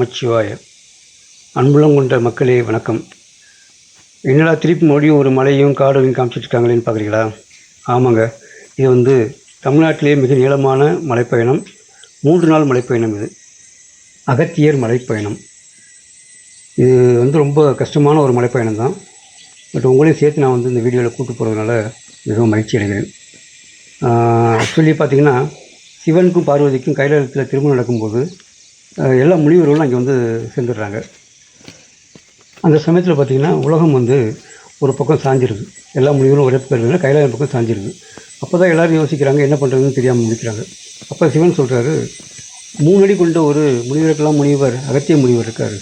நமச்சிவாய. அன்புலம் கொண்ட மக்களே வணக்கம். என்னடா திருப்பி மறுபடியும் ஒரு மலையும் காடையும் காமிச்சிட்ருக்காங்களேன்னு பார்க்குறீங்களா ஆமாங்க. இது வந்து தமிழ்நாட்டிலே மிக நீளமான மலைப்பயணம். மூன்று நாள் மலைப்பயணம் இது. அகத்தியர் மலைப்பயணம். இது வந்து ரொம்ப கஷ்டமான ஒரு மலைப்பயணம் தான். பட் உங்களையும் சேர்த்து நான் வந்து இந்த வீடியோவில் கூட்டு போகிறதுனால மிகவும் மகிழ்ச்சி அடைகிறேன். ஆக்சுவலி பார்த்தீங்கன்னா சிவனுக்கும் பார்வதிக்கும் கைலாயத்தில் திருமணம் நடக்கும்போது எல்லா முனிவர்களும் அங்கே வந்து சேர்ந்துடுறாங்க. அந்த சமயத்தில் பார்த்தீங்கன்னா உலகம் வந்து ஒரு பக்கம் சாஞ்சிருது. எல்லா முனிவரும் ஒரே பக்கம் இருக்கிறதுனால கைலாயம் பக்கம் சாஞ்சிருது. அப்போ தான் எல்லோரும் யோசிக்கிறாங்க என்ன பண்ணுறதுன்னு தெரியாமல் முடிக்கிறாங்க. அப்போ சிவன் சொல்கிறாரு மூணு அடி கொண்ட ஒரு முனிவருக்கெல்லாம் முனிவர் அகத்திய முனிவர் இருக்கார்.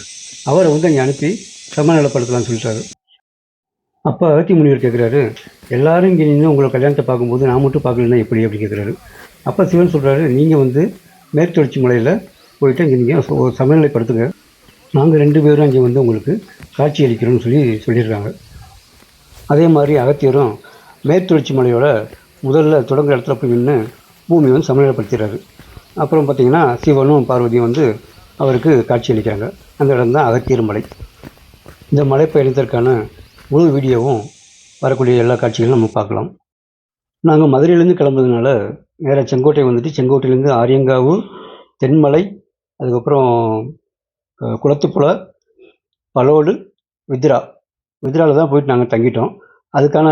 அவரை வந்து அங்கே அனுப்பி சமநலப்படுத்தலாம்னு சொல்லிட்டாரு. அப்போ அகத்திய முனிவர் கேட்குறாரு எல்லாரும் இங்கே நின்று உங்களை கல்யாணத்தை பார்க்கும்போது நான் மட்டும் பார்க்கலன்னா எப்படி? அப்படின்னு கேட்குறாரு அப்போ சிவன் சொல்கிறாரு நீங்கள் வந்து மேற்கு தொடர்ச்சி மலையில் போயிட்டு அங்கே நீங்கள் ஒரு சமநிலைப்படுத்துங்க. நாங்கள் ரெண்டு பேரும் அங்கே வந்து உங்களுக்கு காட்சி அளிக்கிறோம்னு சொல்லி சொல்லியிருக்காங்க. அதே மாதிரி அகத்தியரும் மேற்கு மலையோட முதல்ல தொடங்குற இடத்துல போய் நின்று பூமி வந்து சமநிலைப்படுத்துகிறாரு அப்புறம் பார்த்திங்கன்னா சிவனும் பார்வதியும் வந்து அவருக்கு காட்சி அளிக்கிறாங்க. அந்த இடம் தான் அகத்தியர் மலை. இந்த மலை பயணத்திற்கான முழு வீடியோவும் வரக்கூடிய எல்லா காட்சிகளும் நம்ம பார்க்கலாம். நாங்கள் மதுரையிலேருந்து கிளம்புறதுனால நேராக செங்கோட்டை வந்துட்டு செங்கோட்டையிலேருந்து ஆரியங்காவு தென்மலை அதுக்கப்புறம் அஹ், பலோடு வித்ரா. வித்ராவில் தான் போயிட்டு நாங்கள் தங்கிட்டோம். அதுக்கான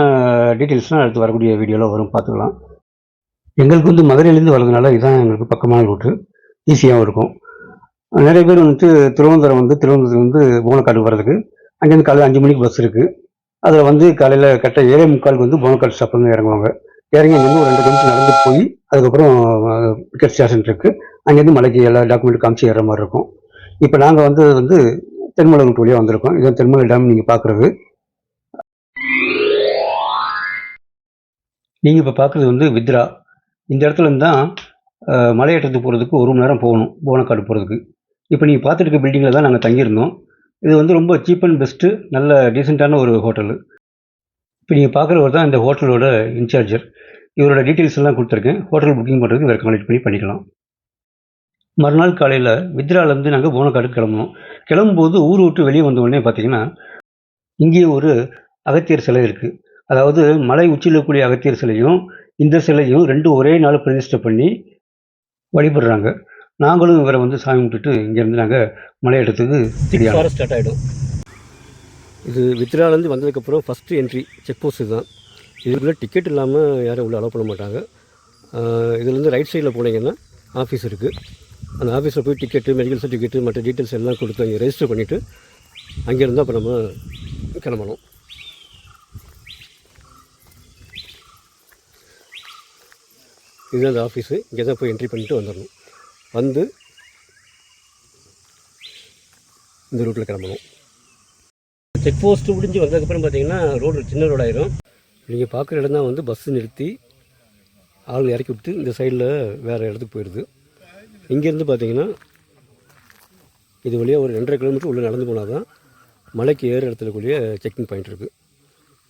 டீட்டெயில்ஸ்லாம் அடுத்து வரக்கூடிய வீடியோவில் வரும் பார்த்துக்கலாம். எங்களுக்கு வந்து மதுரையிலேருந்து வர்றதுனால இதுதான் எங்களுக்கு பக்கமான ரூட்டு. ஈஸியாகவும் இருக்கும். நிறைய பேர் வந்துட்டு திருவனந்தபுரம் வந்து திருவனந்தபுரம் வந்து போனக்காடு வர்றதுக்கு. அங்கேருந்து காலையில் அஞ்சு மணிக்கு பஸ் இருக்குது அதில் வந்து காலையில் கரெக்டாக ஏழே முக்காலுக்கு வந்து போனக்காடு ஸ்டாப் இறங்குவாங்க. இறங்கி வந்து ஒரு ரெண்டு கிலோமீட்டர் நடந்து போய் அதுக்கப்புறம் பிக்கப் ஸ்டேஷன் இருக்குது அங்கேருந்து மலைக்கு எல்லா டாக்குமெண்ட் காமிச்சு ஏற மாதிரி இருக்கும். இப்போ நாங்கள் வந்து வந்து தென்மலை ரூட் வழியாக வந்திருக்கோம். இதான் தென்மலை டேம் நீங்கள் பார்க்குறது நீங்கள் இப்போ பார்க்குறது வந்து வித்ரா. இந்த இடத்துல தான் மலையேற்றத்துக்கு போகிறதுக்கு ஒரு மணி நேரம் போகணும். போனக்காடு போகிறதுக்கு இப்போ நீங்கள் பார்த்துட்டு இருக்க பில்டிங்கில் தான் நாங்கள் தங்கியிருந்தோம். இது வந்து ரொம்ப சீப் அண்ட் பெஸ்ட்டு நல்ல டீசெண்டான ஒரு ஹோட்டலு இப்போ நீங்கள் பார்க்குறவர் தான் இந்த ஹோட்டலோட இன்சார்ஜர் இவரோட டீட்டெயில்ஸ் எல்லாம் கொடுத்துருக்கேன். ஹோட்டல் புக்கிங் பண்ணுறதுக்கு இவரை கான்டெக்ட் பண்ணி பண்ணிக்கலாம். மறுநாள் காலையில் வித்ராலேருந்து நாங்கள் போனக்காடுக்கு கிளம்புனோம். கிளம்பும்போது ஊர் விட்டு வெளியே வந்த உடனே பார்த்தீங்கன்னா இங்கேயே ஒரு அகத்தியர் சிலை இருக்குது அதாவது மலை உச்சியில் இருக்கக்கூடிய அகத்தியர் சிலையும் இந்த சிலையும் ரெண்டும் ஒரே நாள் பிரதிஷ்டை பண்ணி வழிபடுறாங்க. நாங்களும் இவரை வந்து சாமி கும்பிட்டுட்டு இங்கேருந்து நாங்கள் மலையேற்றத்துக்கு திடீர் ஸ்டார்ட் ஆகிடும் இது வித்ராலேருந்து வந்ததுக்கப்புறம் ஃபஸ்ட்டு என்ட்ரி செக் போஸ்ட் இதுதான். இதுக்குள்ளே டிக்கெட் இல்லாமல் யாரும் உள்ள அலோவ் பண்ண மாட்டாங்க. இதுலேருந்து ரைட் சைடில் போனீங்கன்னா ஆஃபீஸ் இருக்குது அந்த ஆஃபீஸில் போய் டிக்கெட்டு மெடிக்கல் சர்டிஃபிகேட்டு மற்ற டீட்டெயில்ஸ் எல்லாம் கொடுத்து அங்கே ரெஜிஸ்டர் பண்ணிவிட்டு அங்கேருந்து அப்போ நம்ம கிளம்பணும். இதுதான் அந்த ஆஃபீஸு இங்கே தான் போய் என்ட்ரி பண்ணிட்டு வந்துடணும். வந்து இந்த ரூட்டில் கிளம்பணும். செக் போஸ்ட்டு முடிஞ்சு வந்ததுக்கப்புறம் பார்த்தீங்கன்னா ரோடு சின்ன ரோடாயிரும் நீங்கள் பார்க்குற இடம் தான் வந்து பஸ்ஸு நிறுத்தி ஆள் இறக்கி விட்டு இந்த சைடில் வேறு இடத்துக்கு போயிடுது. இங்கேருந்து பார்த்தீங்கன்னா இது வழியாக ஒரு ரெண்டரை கிலோமீட்டர் உள்ளே நடந்து போனால் தான் மலைக்கு ஏற இடத்துல கூடிய செக்கிங் பாயிண்ட் இருக்குது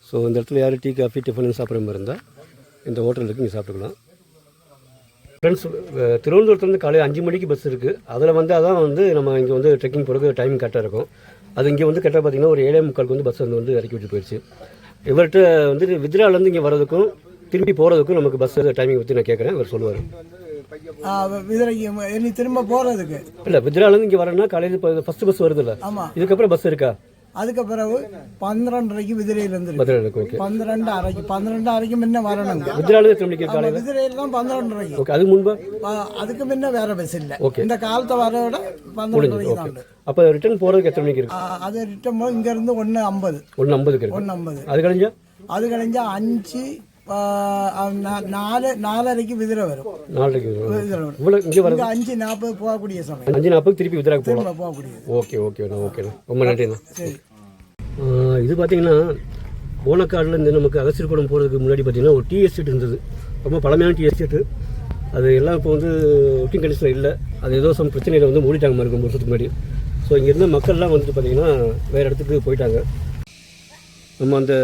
ஸோ இந்த இடத்துல யார் டீ காஃபி டிஃபன் சாப்பிட்ற மாதிரி இருந்தால் இந்த ஹோட்டலுக்கு இங்கே சாப்பிட்டுக்கலாம். ஃப்ரெண்ட்ஸ் திருவனந்தபுரத்துலேருந்து காலையில் அஞ்சு மணிக்கு பஸ் இருக்குது அதில் வந்து அதான் வந்து நம்ம இங்கே வந்து ட்ரெக்கிங் போகிறதுக்கு டைமிங் கரெக்டாக இருக்கும். அது இங்கே வந்து கரெக்டாக பார்த்தீங்கன்னா ஒரு ஏழே முக்காலுக்கு வந்து பஸ் வந்து வந்து இறக்கி விட்டு போயிடுச்சு இவர்கிட்ட வந்து வித்ராலேருந்து இங்கே வர்றதுக்கும் திரும்பி போகிறதுக்கும் நமக்கு பஸ் டைமிங் பற்றி நான் கேட்குறேன் இவர் சொல்லுவார். விதிரைக்கு இனி திரும்ப போகிறதுக்கு இல்லை வித்ராலேருந்து இங்கே வரேன்னா காலையில் இப்போ ஃபஸ்ட்டு பஸ் வருதுல்ல ஆமாம் இதுக்கப்புறம் பஸ் இருக்கா? அதுக்கு பிறகு பன்னிரெண்டரைக்கு ஓகே பன்னிரெண்டு அரைக்கு பன்னிரெண்டு அரைக்கு முன்ன காலையில்? விதிரையில் தான் பன்னிரெண்டரைக்கு. அதுக்கு முன்பு? அதுக்கு முன்ன வேற பஸ் இல்லை. இந்த காலத்தை வரோட பன்னிரெண்டரைக்கு தான். அப்போ ரிட்டர்ன் போகிறதுக்கு எத்தனை மணிக்கு இருக்கு? அது ரிட்டம் இங்க இருந்து ஒன்று ஐம்பது. ஒன்று ஐம்பதுக்கு இருக்கு. ஒன்று ஐம்பது. அது கழிஞ்சா? அது கழிஞ்சா அஞ்சு நாலு நாலரைக்கு விதிரை வரும் விதிரை வரும் இங்கே வர இங்க அஞ்சு நாற்பது போகக்கூடிய சமயம் அஞ்சு நாற்பது திருப்பி வித்ராக்கு போகலாம் திரும்ப போகக்கூடியது ஓகே ஓகேண்ணா ஓகேண்ணா ரொம்ப நன்றிண்ணா இது பார்த்தீங்கன்னா போனக்காடுலேருந்து நமக்கு அகசியர்குளம் போகிறதுக்கு முன்னாடி பார்த்தீங்கன்னா ஒரு டீ எஸ்டேட் இருந்தது ரொம்ப பழமையான டீ எஸ்டேட்டு அது எல்லாம் இப்போ வந்து ஒர்க்கிங் கண்டிஷனில் இல்லை அது ஏதோ சம் பிரச்சனையில் வந்து மூடிட்டாங்க மாதிரி ரொம்ப வருஷத்துக்கு முன்னாடி ஸோ இங்கே இருந்த மக்கள்லாம் வந்துட்டு பார்த்தீங்கன்னா வேறு இடத்துக்கு போயிட்டாங்க நம்ம அந்த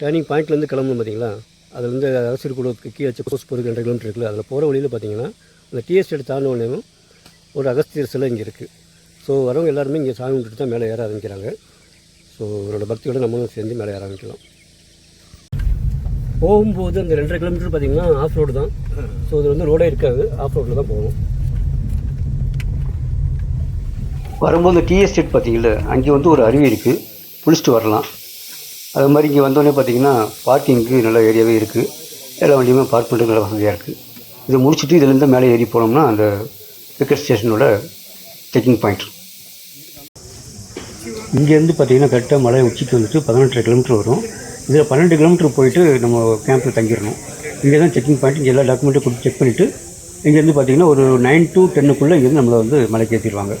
டேர்னிங் பாயிண்ட்லேருந்து கிளம்பணும் பார்த்தீங்களா அதுலேருந்து அகசியர்குளத்துக்கு கீழே செக் போஸ்ட் போகிறதுக்கு ரெண்டு கிலோமீட்டர் இருக்குல்ல அதில் போகிற வழியில் பார்த்தீங்கன்னா அந்த டீ எஸ்டேட் தாண்டின ஒரு அகஸ்தியர் சிலை இங்கே இருக்குது ஸோ வரவங்க எல்லாருமே இங்கே சாமி கும்பிட்டுட்டு தான் மேலே ஏற ஆரம்பிக்கிறாங்க. ஸோ இவரோட பக்தியோட நம்மளும் சேர்ந்து மேலே ஏற ஆரம்பிக்கலாம். போகும்போது அந்த ரெண்டரை கிலோமீட்டர் பார்த்தீங்கன்னா ஆஃப் ரோடு தான். ஸோ இது வந்து ரோடே இருக்காது. ஆஃப் ரோட்டில் தான் போகணும். வரும்போது டிஎஸ்டேட் பார்த்தீங்களா அங்கே வந்து ஒரு அருவி இருக்குது குளிச்சுட்டு வரலாம். அது மாதிரி இங்கே வந்தோடனே பார்த்தீங்கன்னா பார்க்கிங்க்கு நல்ல ஏரியாவே இருக்குது எல்லா வண்டியுமே பார்க் பண்ணுறதுக்கு நல்ல வசதியாக இருக்குது இதை முடிச்சுட்டு இதுலேருந்து மேலே ஏறி போனோம்னா அந்த பிக்கப் ஸ்டேஷனோட செக்கிங் பாயிண்ட் இங்கேருந்து பார்த்தீங்கன்னா கரெக்டாக மலை உச்சிக்கு வந்துட்டு பதினெட்டரை கிலோமீட்டர் வரும். இதில் பன்னெண்டு கிலோமீட்டர் போயிட்டு நம்ம கேம்பில் தங்கிடணும். இங்கே தான் செக்கிங் பாயிண்ட் இங்கே எல்லா டாக்குமெண்ட்டும் கொடுத்து செக் பண்ணிவிட்டு இங்கேருந்து பார்த்திங்கன்னா ஒரு நைன் டு டென்னுக்குள்ளே இங்கேருந்து நம்மளை வந்து மலைக்கு ஏற்றிடுவாங்க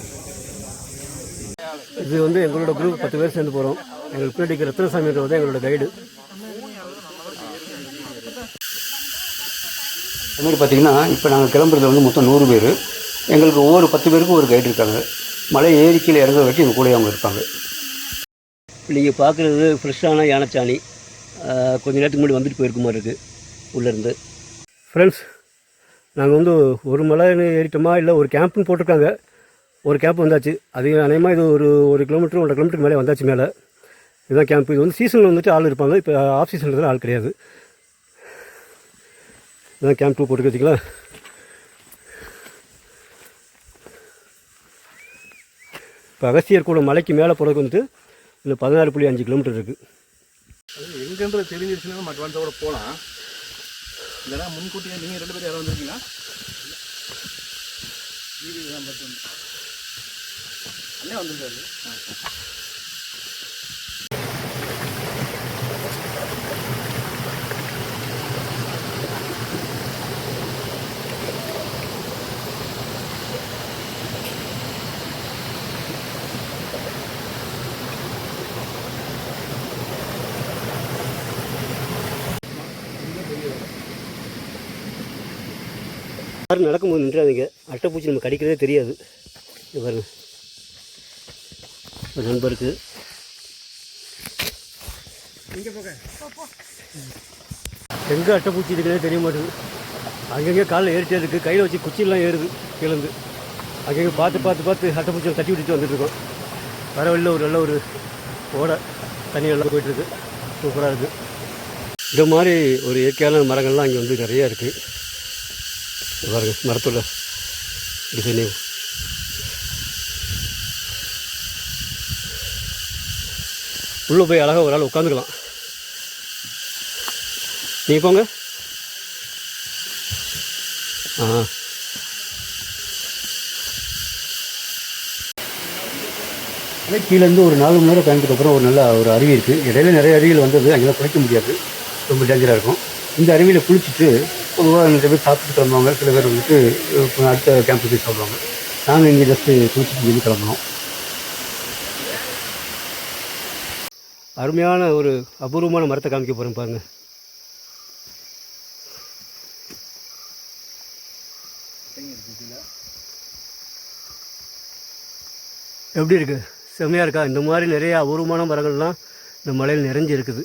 இது வந்து எங்களோட குரூப் பத்து பேர் சேர்ந்து போகிறோம் எங்களுக்கு பின்னாடி ரத்னசாமின்றது வந்து எங்களோட கைடு அது மாதிரி பார்த்தீங்கன்னா இப்போ நாங்கள் கிளம்புறது வந்து மொத்தம் நூறு பேர். எங்களுக்கு ஒவ்வொரு பத்து பேருக்கும் ஒரு கைடு இருக்காங்க. மலை ஏறி கீழே இறங்குற வரைக்கும் எங்கள் கூட அவங்க இருப்பாங்க. நீங்கள் பார்க்குறது ஃப்ரெஷ்ஷான யானைச்சாணி. ஆஹ் கொஞ்ச நேரத்துக்கு முன்னாடி வந்துட்டு போயிருக்க மாதிரி இருக்குது உள்ளேருந்து ஃப்ரெண்ட்ஸ் நாங்கள் வந்து ஒரு மலை ஏறிட்டோமா இல்லை ஒரு கேம்ப்னு போட்டிருக்காங்க. ஒரு கேம்ப் வந்தாச்சு. அது அநேகமாக இது ஒரு ஒரு கிலோமீட்டர் ஒன்றரை கிலோமீட்டர் மேலே வந்தாச்சு மேலே. இதுதான் கேம்ப் இது வந்து சீசனில் வந்துட்டு ஆள் இருப்பாங்க. இப்போ ஆஃப் சீசனில் ஆள் கிடையாது. இதுதான் கேம்ப் டூ போட்டு இப்போ அகஸ்தியர் கூட மலைக்கு மேலே போகிறதுக்கு வந்துட்டு இதில் பதினாறு புள்ளி அஞ்சு கிலோமீட்டர் இருக்குது அது எங்கன்றது தெரிஞ்சிருச்சுன்னா நம்ம அட்வான்ஸோட போகலாம் இல்லைன்னா முன்கூட்டியே நீங்கள் ரெண்டு பேரும் யாரும் வந்திருக்கீங்களா? வீடு தான் பார்த்து அண்ணே வந்துருக்காரு. யாரும் நடக்கும்போது நின்றாதீங்க. அட்டைப்பூச்சி நம்ம கடிக்கிறதே தெரியாது. பாருங்க. ஒரு நண்பருக்கு எங்கே அட்டைப்பூச்சி இருக்குன்னே தெரிய மாட்டேங்குது. அங்கங்கே காலில் ஏறிட்டே இருக்குது கையில் வச்சு குச்சியெல்லாம் ஏறுது கீழேருந்து அங்கங்கே பார்த்து பார்த்து பார்த்து அட்டைப்பூச்சியை தட்டி விட்டுட்டு வந்துட்டுருக்கோம் வர வழியில் ஒரு நல்ல ஒரு ஓடை தண்ணி எல்லாம் போயிட்டுருக்கு சூப்பராக இருக்குது இந்த மாதிரி ஒரு இயற்கையான மரங்கள்லாம் இங்கே வந்து நிறையா இருக்குது பாருங்க மரத்தோட டிசைனே உள்ளே போய் அழகாக ஒரு ஆள் உட்காந்துக்கலாம். நீங்கள் போங்க. ஆ கீழேருந்து ஒரு நாலு மணி நேரம் பயணத்துக்கு ஒரு நல்ல ஒரு அருவி இருக்குது இடையில நிறைய அருவிகள் வந்தது. அங்கெல்லாம் குளிக்க முடியாது. ரொம்ப டேஞ்சராக இருக்கும். இந்த அருவியில் குளிச்சுட்டு பொதுவாக நிறைய பேர் சாப்பிட்டு கிளம்புவாங்க. சில பேர் வந்துட்டு அடுத்த கேம்பஸ் போய் சாப்பிடுவாங்க. நாங்கள் இங்கே ஜஸ்ட்டு குளிச்சுட்டு இங்கேருந்து கிளம்புனோம் அருமையான ஒரு அபூர்வமான மரத்தை காமிக்க போகிறேன் பாருங்கள் எப்படி இருக்கு? செம்மையாக இருக்கா? இந்த மாதிரி நிறைய அபூர்வமான மரங்கள்லாம் இந்த மலையில் நிறைஞ்சு இருக்குது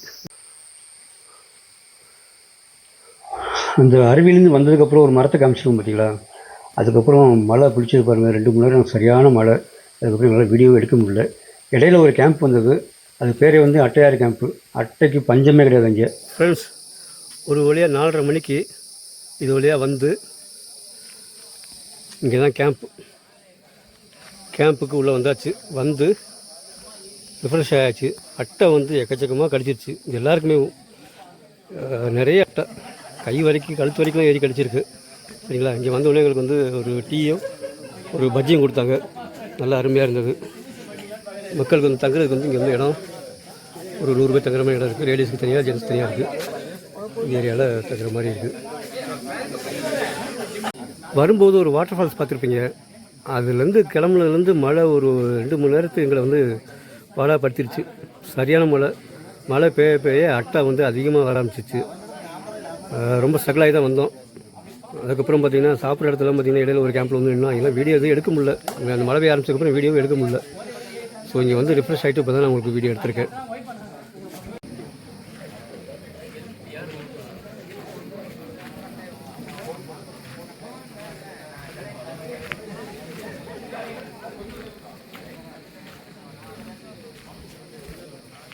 அந்த அருவியிலேருந்து வந்ததுக்கப்புறம் ஒரு மரத்தை காமிச்சிருக்கோம் பார்த்தீங்களா அதுக்கப்புறம் மழை பிடிச்சது பாருங்கள் ரெண்டு மூணு நேரம் சரியான மழை. அதுக்கப்புறம் எங்களால் வீடியோ எடுக்க முடியல. இடையில ஒரு கேம்ப் வந்தது. அது பேரே வந்து அட்டையார் கேம்ப்பு அட்டைக்கு பஞ்சமே கிடையாது அங்கே. ஃப்ரெண்ட்ஸ் ஒரு வழியாக நாலரை மணிக்கு இது வழியாக வந்து இங்கே தான் கேம்ப் கேம்புக்கு உள்ளே வந்தாச்சு. வந்து ரிஃப்ரெஷ் ஆயாச்சு. அட்டை வந்து எக்கச்சக்கமாக கடிச்சிருச்சு. இது எல்லாருக்குமே நிறைய அட்டை. கை வரைக்கும் கழுத்து வரைக்கும் ஏறி கிடச்சிருக்கு. சரிங்களா? இங்கே வந்த உடனே எங்களுக்கு வந்து ஒரு டீயும் ஒரு பஜ்ஜியும் கொடுத்தாங்க. நல்லா அருமையாக இருந்தது. மக்களுக்கு வந்து தங்குறதுக்கு வந்து இங்கே வந்து இடம் ஒரு நூறு பேர் தங்குற மாதிரி இடம் இருக்குது லேடிஸ்க்கு தனியாக ஜென்ஸ் தனியாக இருக்குது இந்த ஏரியாவில் தங்குற மாதிரி இருக்குது வரும்போது ஒரு வாட்டர் ஃபால்ஸ் பார்த்துருப்பீங்க. அதுலேருந்து கிளம்புனதுலேருந்து மழை ஒரு ரெண்டு மணி நேரத்துக்கு எங்களை வந்து பாடாப்படுத்திருச்சு சரியான மழை. மழை பெய்ய பெய்ய அட்டை வந்து அதிகமாக வர ஆரம்பிச்சிச்சு. ரொம்ப ஸ்ட்ரகிள் தான் வந்தோம். அதுக்கப்புறம் பார்த்தீங்கன்னா சாப்பிட்ற இடத்துல பார்த்திங்கன்னா இடையில ஒரு கேம்பில் வந்து நின்னோம் எல்லாம் வீடியோ எதுவும் எடுக்க முடியல. அந்த மழை பெய்ய ஆரம்பிச்சதுக்கப்புறம் வீடியோவும் எடுக்க முடியல. ஸோ இங்கே வந்து ரிஃப்ரெஷ் ஆகிட்டு இப்போ தான் நான் உங்களுக்கு வீடியோ எடுத்திருக்கேன்.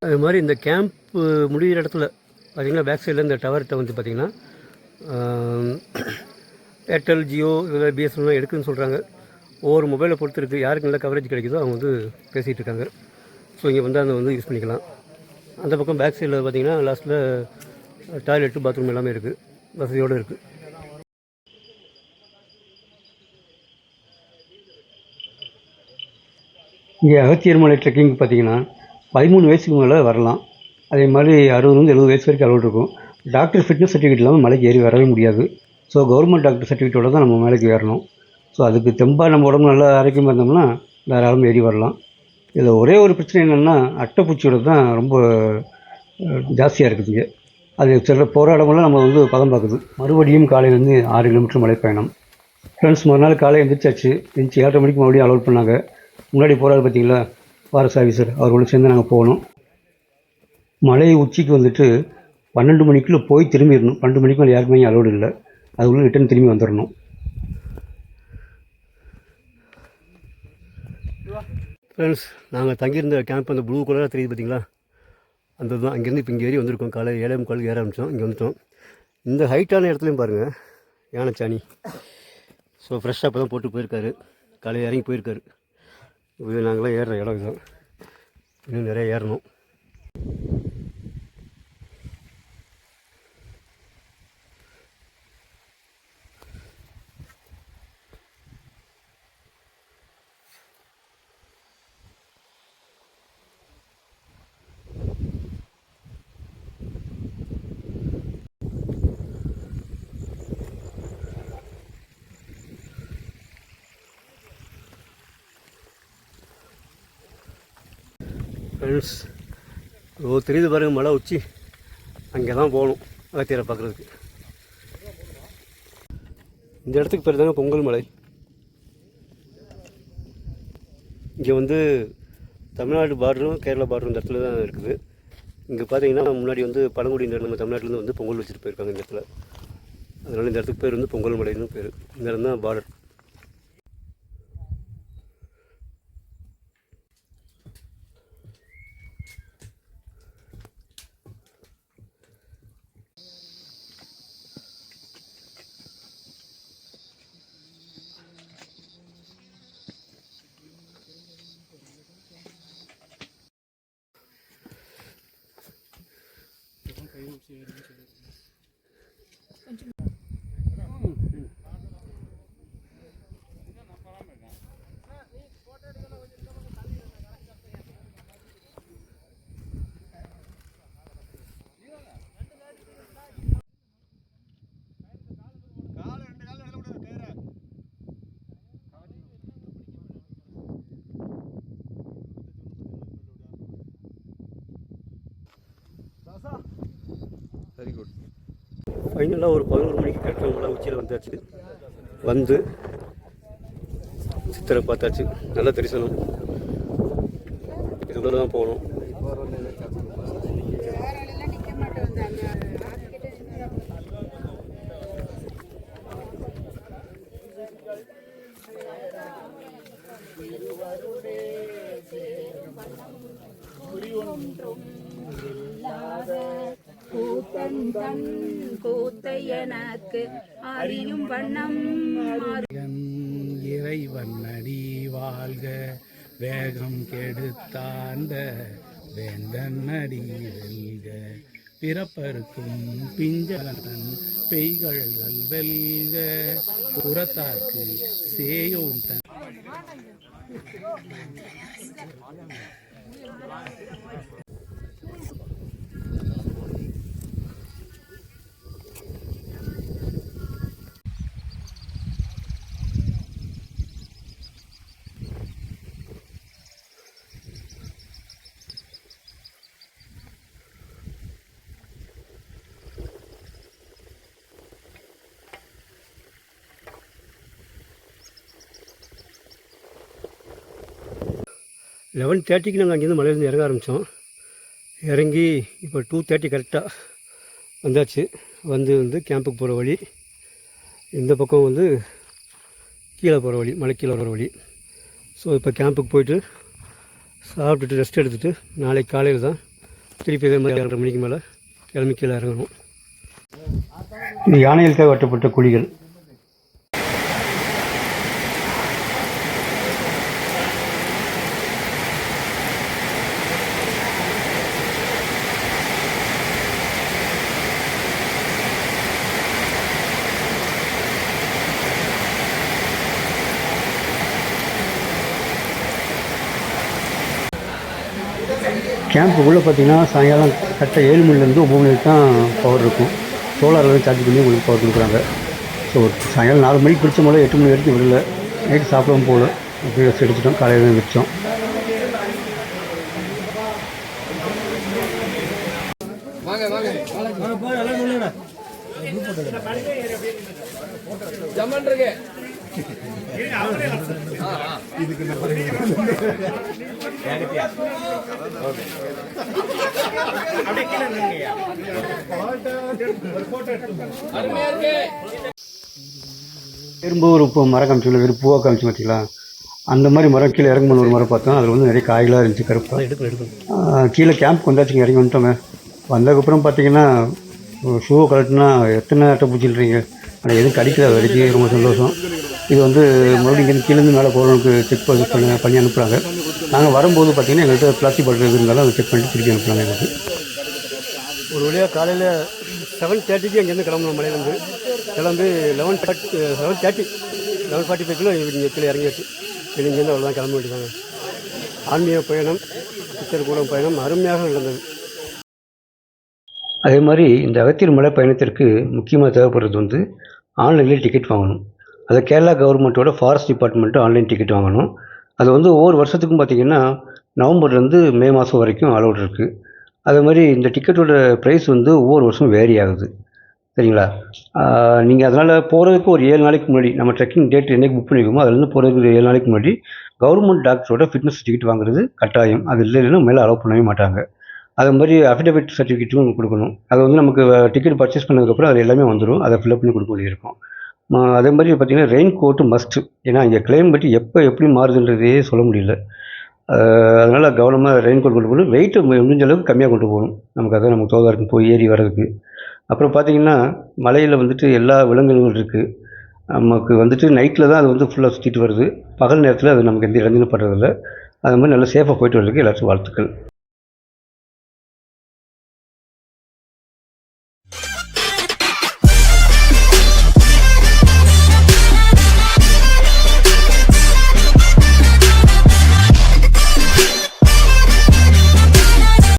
அது மாதிரி இந்த கேம்ப் முடிகிற இடத்துல பார்த்திங்கன்னா பேக் சைடில் இந்த டவர்கிட்ட வந்து பார்த்திங்கன்னா ஏர்டெல் ஜியோ இதில் பிஎஸ்என்எல்லாம் எடுக்குதுன்னு சொல்கிறாங்க ஒவ்வொரு மொபைலை பொறுத்து இருக்குது யாருக்கு நல்ல கவரேஜ் கிடைக்குதோ அவங்க வந்து பேசிகிட்டு இருக்காங்க. ஸோ இங்கே வந்து அதை வந்து யூஸ் பண்ணிக்கலாம். அந்த பக்கம் பேக் சைடில் பார்த்தீங்கன்னா லாஸ்ட்டில் டாய்லெட்டு பாத்ரூம் எல்லாமே இருக்குது வசதியோடு இருக்குது இங்கே அகத்தியர் மலை ட்ரெக்கிங் பார்த்தீங்கன்னா பதிமூணு வயசுக்கு மேலே வரலாம். அதே மாதிரி அறுபதுலேருந்து எழுபது வயசு வரைக்கும் அலோட் இருக்கும். டாக்டர் ஃபிட்னஸ் சர்டிஃபிகேட் இல்லாமல் மலைக்கு ஏறி வரவே முடியாது. ஸோ கவர்மெண்ட் டாக்டர் சர்டிஃபிகேட்டோட தான் நம்ம மலைக்கு ஏறணும். ஸோ அதுக்கு தெம்பாக நம்ம உடம்பு நல்லா ஆரோக்கியமாக இருந்தோம்னா தாராளமாக ஏறி வரலாம். இதில் ஒரே ஒரு பிரச்சனை என்னென்னா அட்டைப்பூச்சியோட தான் ரொம்ப ஜாஸ்தியாக இருக்குதுங்க அது சில போராடமெல்லாம் நம்ம வந்து பதம் பார்க்குது. மறுபடியும் காலையிலேருந்து ஆறு கிலோமீட்டர் மலை பயணம். ஃப்ரெண்ட்ஸ் மறுநாள் காலை எந்திரிச்சாச்சு. எழுந்திரிச்சி ஏழரை மணிக்கு மறுபடியும் அலோட் பண்ணாங்க. முன்னாடி போராடு பார்த்தீங்களா ஃபாரஸ்ட் ஆஃபீஸர் அவர்களோட சேர்ந்து நாங்கள் போகணும் மலை உச்சிக்கு வந்துட்டு பன்னெண்டு மணிக்குள்ளே போய் திரும்பிடணும். பன்னெண்டு மணிக்கு மேலே யாருக்குமே அலோடு இல்லை. அதுக்குள்ளே ரிட்டன் திரும்பி வந்துடணும் ஃப்ரெண்ட்ஸ் நாங்கள் தங்கியிருந்த கேம்ப் அந்த ப்ளூ கலராக தெரியுது பார்த்தீங்களா அந்த தான் அங்கேருந்து இப்போ இங்கே ஏறி வந்திருக்கோம். காலை ஏழை முக்கால் ஏற ஆரம்பித்தோம் இங்கே வந்துட்டோம். இந்த ஹைட்டான இடத்துலையும் பாருங்கள் யானைச்சாணி. ஸோ ஃப்ரெஷ்ஷாக இப்போ தான் போட்டு போயிருக்காரு. காலையில் இறங்கி போயிருக்காரு. இது நாங்களாம் ஏறுற இடம் இதுதான். இன்னும் நிறைய ஏறணும். ஃப்ரெண்ட்ஸ் ஓ தெரியுது பாருங்கள் மலை உச்சி. அங்கே தான் போகணும் அகத்தியரை பார்க்குறதுக்கு. இந்த இடத்துக்கு பேர் தாங்க பொங்கல் மலை. இங்கே வந்து தமிழ்நாடு பார்டரும் கேரளா பார்டரும் இந்த இடத்துல தான் இருக்குது. இங்கே பார்த்தீங்கன்னா முன்னாடி வந்து பழங்குடியினர் நம்ம தமிழ்நாட்டிலேருந்து வந்து பொங்கல் வச்சுட்டு போயிருக்காங்க இந்த இடத்துல. அதனால் இந்த இடத்துக்கு பேர் வந்து பொங்கல் மலைன்னு பேர். இந்த இடம் தான் பார்டர் வெரி குட் ஃபைனலாக ஒரு பதினோரு மணிக்கு கரெக்டாக மலை உச்சியில் வந்தாச்சு. வந்து சித்தரை பார்த்தாச்சு. நல்ல தரிசனம். இதுக்குள்ள தான் போகணும் தன் கூத்தை எனக்கு அறியும் வண்ணம் இறைவன் அடி வாழ்க வேகம் கெடுத்தாண்ட வேந்தன் அடி வெல்க. பிறப்பருக்கும் பிஞ்சலன் பெய்கழல்கள் வெல்க. புறத்தாக்கு சேயோன் தன் லெவன் தேர்ட்டிக்கு நாங்கள் அங்கேருந்து மலையிலேருந்து இறங்க ஆரம்பித்தோம் இறங்கி இப்போ டூ தேர்ட்டி கரெக்டாக வந்தாச்சு. வந்து வந்து கேம்புக்கு போகிற வழி. இந்த பக்கம் வந்து கீழே போகிற வழி மலை கீழே போகிற வழி. ஸோ இப்போ கேம்புக்கு போயிட்டு சாப்பிட்டுட்டு ரெஸ்ட் எடுத்துகிட்டு நாளைக்கு காலையில் தான் திருப்பி இதே மாதிரி இரண்டரை மணிக்கு மேலே கிளம்பி கீழே இறங்கணும் இது யானைகளுக்காக வெட்டப்பட்ட குழிகள். கேம்புக்குள்ளே பார்த்தீங்கன்னா சாயங்காலம் கரெக்டாக ஏழு மணிலேருந்து ஒம்பது மணிக்கு தான் பவர் இருக்கும். சோலாரில் சார்ஜ் பண்ணி உங்களுக்கு பவர் கொடுக்குறாங்க. ஸோ சாயங்காலம் நாலு மணிக்கு பிடிச்ச போல எட்டு மணி வரைக்கும் விடல. நைட்டு சாப்பிடவும் போகல. அப்படியே ரெஸ்ட் எடுத்துட்டோம். காலையில் தான் வச்சோம் பெரும்பூர் இப்போ மரம் காமிச்சுல வெறும் பூவாக காமிச்சு பார்த்தீங்களா? அந்த மாதிரி மரம் கீழே இறங்கும்போது ஒரு மரம் பார்த்தோம். அதில் வந்து நிறைய காய்களாக இருந்துச்சு கருப்பாக எடுக்கணும் கீழே கேம்ப் வந்தாச்சுங்க இறங்கி வந்துட்டோங்க வந்ததுக்கப்புறம் பார்த்தீங்கன்னா ஷூவை கழட்டினா எத்தனை அட்டை பிடிச்சிருக்கீங்க ஆனால் எதுவும் கடிக்கல வரைக்கும் ரொம்ப சந்தோஷம். இது வந்து மறுபடியும் இங்கேருந்து கீழேருந்து மேலே போகிறவங்களுக்கு செக் பண்ணி பண்ணி அனுப்புகிறாங்க நாங்கள் வரும்போது பார்த்தீங்கன்னா எங்கள்கிட்ட பிளாஸ்டிக் பாட்டில் இருந்தாலும் அதை செக் பண்ணிட்டு திருப்பி அனுப்புகிறாங்க எங்களுக்கு. ஒரு வழியாக காலையில் செவன் தேர்ட்டிக்கு அங்கேருந்து கிளம்பணும் மலையிலேருந்து. கிளம்பி eleven thirty seven thirty eleven forty ஃபைவ்க்குள்ள இங்கே கீழே இறங்கியாச்சு. இது இங்கேருந்து அவ்வளோதான் கிளம்ப வேண்டியதாங்க ஆன்மீக பயணம் சித்தர் கூட பயணம் அருமையாக நடந்தது. அதே மாதிரி இந்த அகத்தியர் மலை பயணத்திற்கு முக்கியமாக தேவைப்படுறது வந்து ஆன்லைனில் டிக்கெட் வாங்கணும். அதை கேரளா கவர்மெண்ட்டோட ஃபாரஸ்ட் டிபார்ட்மெண்ட்டு ஆன்லைன் டிக்கெட் வாங்கணும். அது வந்து ஒவ்வொரு வருஷத்துக்கும் பார்த்திங்கன்னா நவம்பர்லேருந்து மே மாதம் வரைக்கும் அலோட் இருக்குது அதே மாதிரி இந்த டிக்கெட்டோட ப்ரைஸ் வந்து ஒவ்வொரு வருஷமும் வேரி ஆகுது. சரிங்களா? நீங்கள் அதனால் போகிறதுக்கு ஒரு ஏழு நாளைக்கு முன்னாடி நம்ம ட்ரெக்கிங் டேட் என்றைக்கு புக் பண்ணிக்கோமோ அதுலேருந்து போகிறதுக்கு ஒரு ஏழு நாளைக்கு முன்னாடி கவர்மெண்ட் டாக்டரோட ஃபிட்னஸ் டிக்கெட் வாங்குறது கட்டாயம். அது இல்லைன்னா மேலே அலோவ் பண்ணவே மாட்டாங்க. அது மாதிரி அஃபிடவிட் சர்டிஃபிகேட்டும் கொடுக்கணும். அது வந்து நமக்கு டிக்கெட் பர்ச்சேஸ் பண்ணதுக்கப்புறம் அது எல்லாமே வந்துடும் அதை ஃபில்அப் பண்ணி கொடுக்க வேண்டியிருக்கும் அதே மாதிரி பார்த்தீங்கன்னா ரெயின் கோட்டு மஸ்ட்டு ஏன்னா இங்கே கிளைமேட் எப்போ எப்படி மாறுதுன்றதே சொல்ல முடியல. அதனால் கவனமாக ரெயின் கோட் கொண்டு போகணும். வெயிட்டு முடிஞ்ச அளவுக்கு கம்மியாக கொண்டு போகணும். நமக்கு அதான் நமக்கு தோதாக இருக்கும் போய் ஏறி வர்றதுக்கு. அப்புறம் பார்த்தீங்கன்னா மலையில் வந்துட்டு எல்லா விலங்குகளும் இருக்குது நமக்கு வந்துட்டு நைட்டில் தான் அது வந்து ஃபுல்லாக சுற்றிட்டு வருது. பகல் நேரத்தில் அது நமக்கு எந்த இடைஞ்சலும் படுறதில்ல அது மாதிரி நல்லா சேஃபாக போயிட்டு வர்றதுக்கு எல்லாத்துக்கும் வாழ்த்துக்கள்.